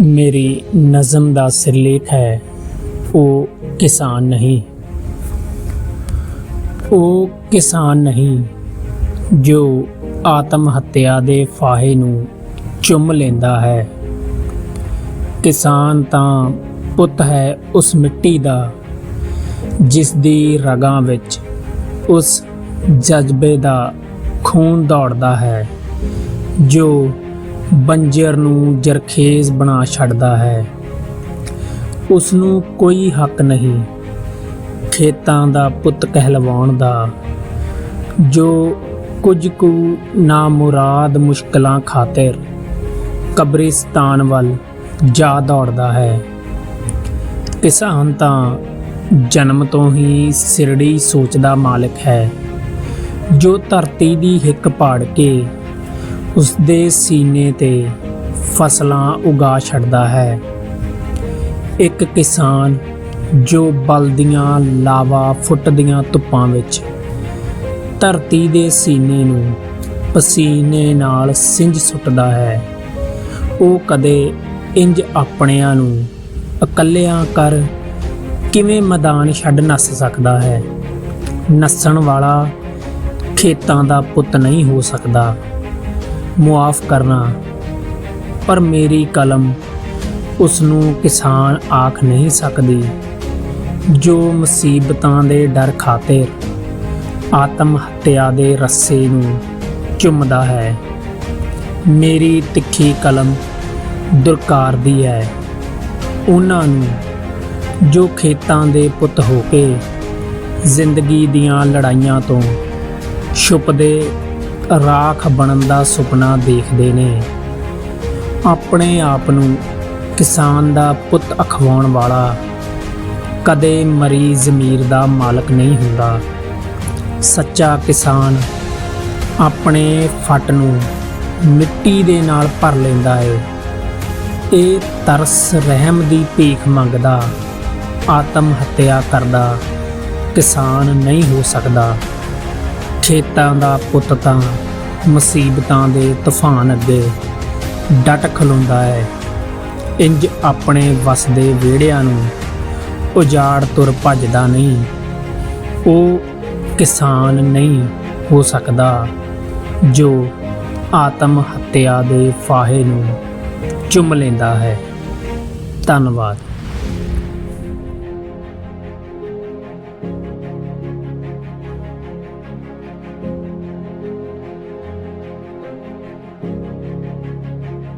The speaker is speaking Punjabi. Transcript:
ਮੇਰੀ ਨਜ਼ਮ ਦਾ ਸਿਰਲੇਖ ਹੈ, ਉਹ ਕਿਸਾਨ ਨਹੀਂ। ਉਹ ਕਿਸਾਨ ਨਹੀਂ, ਜੋ ਆਤਮ ਹੱਤਿਆ ਦੇ ਫਾਹੇ ਨੂੰ ਚੁੰਮ ਲੈਂਦਾ ਹੈ। ਕਿਸਾਨ ਤਾਂ ਪੁੱਤ ਹੈ ਉਸ ਮਿੱਟੀ ਦਾ, ਜਿਸ ਦੀ ਰਗਾਂ ਵਿੱਚ ਉਸ ਜਜ਼ਬੇ ਦਾ ਖੂਨ ਦੌੜਦਾ ਹੈ, ਜੋ ਬੰਜਰ ਨੂੰ ਜਰਖੇਜ਼ ਬਣਾ ਛੱਡਦਾ ਹੈ। ਉਸ ਨੂੰ ਕੋਈ ਹੱਕ ਨਹੀਂ। ਖੇਤਾਂ ਦਾ ਪੁੱਤ ਕਹਿਲਵਾਉਣ ਦਾ। ਜੋ ਕੁਝ ਕੁ ਨਾਮੁਰਾਦ ਮੁਸ਼ਕਲਾਂ ਖਾਤਰ ਕਬਰਿਸਤਾਨ ਵੱਲ ਜਾ ਦੌੜਦਾ ਹੈ। ਕਿਸਾਨ ਤਾਂ ਜਨਮ ਤੋਂ ਹੀ ਸਿਰੜੀ ਸੋਚ ਦਾ ਮਾਲਕ ਹੈ। ਜੋ ਧਰਤੀ ਦੀ ਹਿੱਕ ਪਾੜ ਕੇ ਉਸ ਦੇ ਸੀਨੇ ਤੇ ਫਸਲਾਂ ਉਗਾ ਛੱਡਦਾ ਹੈ। ਇੱਕ ਕਿਸਾਨ ਜੋ ਬਲਦੀਆਂ ਲਾਵਾ ਫੁੱਟਦੀਆਂ ਧੁੱਪਾਂ ਵਿੱਚ ਧਰਤੀ ਦੇ ਸੀਨੇ ਨੂੰ ਪਸੀਨੇ ਨਾਲ ਸਿੰਜ ਸੁੱਟਦਾ ਹੈ। ਉਹ ਕਦੇ ਇੰਜ ਆਪਣਿਆਂ ਨੂੰ ਇਕੱਲਿਆਂ ਕਰ ਕਿਵੇਂ ਮੈਦਾਨ ਛੱਡ ਨੱਸ ਸਕਦਾ ਹੈ? ਨੱਸਣ ਵਾਲਾ ਖੇਤਾਂ ਦਾ ਪੁੱਤ ਨਹੀਂ ਹੋ ਸਕਦਾ। ਮੁਆਫ ਕਰਨਾ। ਪਰ ਮੇਰੀ ਕਲਮ ਉਸ ਨੂੰ ਕਿਸਾਨ ਆਖ ਨਹੀਂ ਸਕਦੀ। ਜੋ ਮੁਸੀਬਤਾਂ ਦੇ ਡਰ ਖਾਤਰ ਆਤਮ ਹੱਤਿਆ ਦੇ ਰੱਸੇ ਨੂੰ ਚੁੰਮਦਾ ਹੈ, ਮੇਰੀ ਤਿੱਖੀ ਕਲਮ ਦੁਰਕਾਰਦੀ ਹੈ। ਉਹਨਾਂ ਨੂੰ ਜੋ ਖੇਤਾਂ ਦੇ ਪੁੱਤ ਹੋ ਕੇ ਜ਼ਿੰਦਗੀ ਦੀਆਂ ਲੜਾਈਆਂ ਤੋਂ ਛੁਪਦੇ ਰਾਖ ਬਣਨ ਦਾ ਸੁਪਨਾ ਦੇਖਦੇ ਨੇ। ਆਪਣੇ ਆਪ ਨੂੰ ਕਿਸਾਨ ਦਾ ਪੁੱਤ ਅਖਵਾਉਣ ਵਾਲਾ ਕਦੇ ਮਰੀ ਜ਼ਮੀਰ ਦਾ ਮਾਲਕ ਨਹੀਂ ਹੁੰਦਾ। ਸੱਚਾ ਕਿਸਾਨ ਆਪਣੇ ਫੱਟ ਨੂੰ ਮਿੱਟੀ ਦੇ ਨਾਲ ਭਰ ਲੈਂਦਾ ਹੈ ਇਹ ਤਰਸ ਰਹਿਮ ਦੀ ਭੀਖ ਮੰਗਦਾ, ਆਤਮ ਹੱਤਿਆ ਕਰਦਾ, ਕਿਸਾਨ ਨਹੀਂ ਹੋ ਸਕਦਾ। ਛੇਤਾਂ ਦਾ ਪੁੱਤ ਤਾਂ ਮੁਸੀਬਤਾਂ ਦੇ ਤੂਫਾਨ ਅੱਗੇ ਡਟ ਖਲੋਂਦਾ ਹੈ। ਇੰਜ ਆਪਣੇ ਵਸਦੇ ਵਿਹੜਿਆਂ ਨੂੰ ਉਜਾੜ ਤੁਰ ਭੱਜਦਾ ਨਹੀਂ। ਉਹ ਕਿਸਾਨ ਨਹੀਂ ਹੋ ਸਕਦਾ ਜੋ ਆਤਮ ਹੱਤਿਆ ਦੇ ਫਾਹੇ ਨੂੰ ਚੁੰਮ ਲੈਂਦਾ ਹੈ। ਧੰਨਵਾਦ।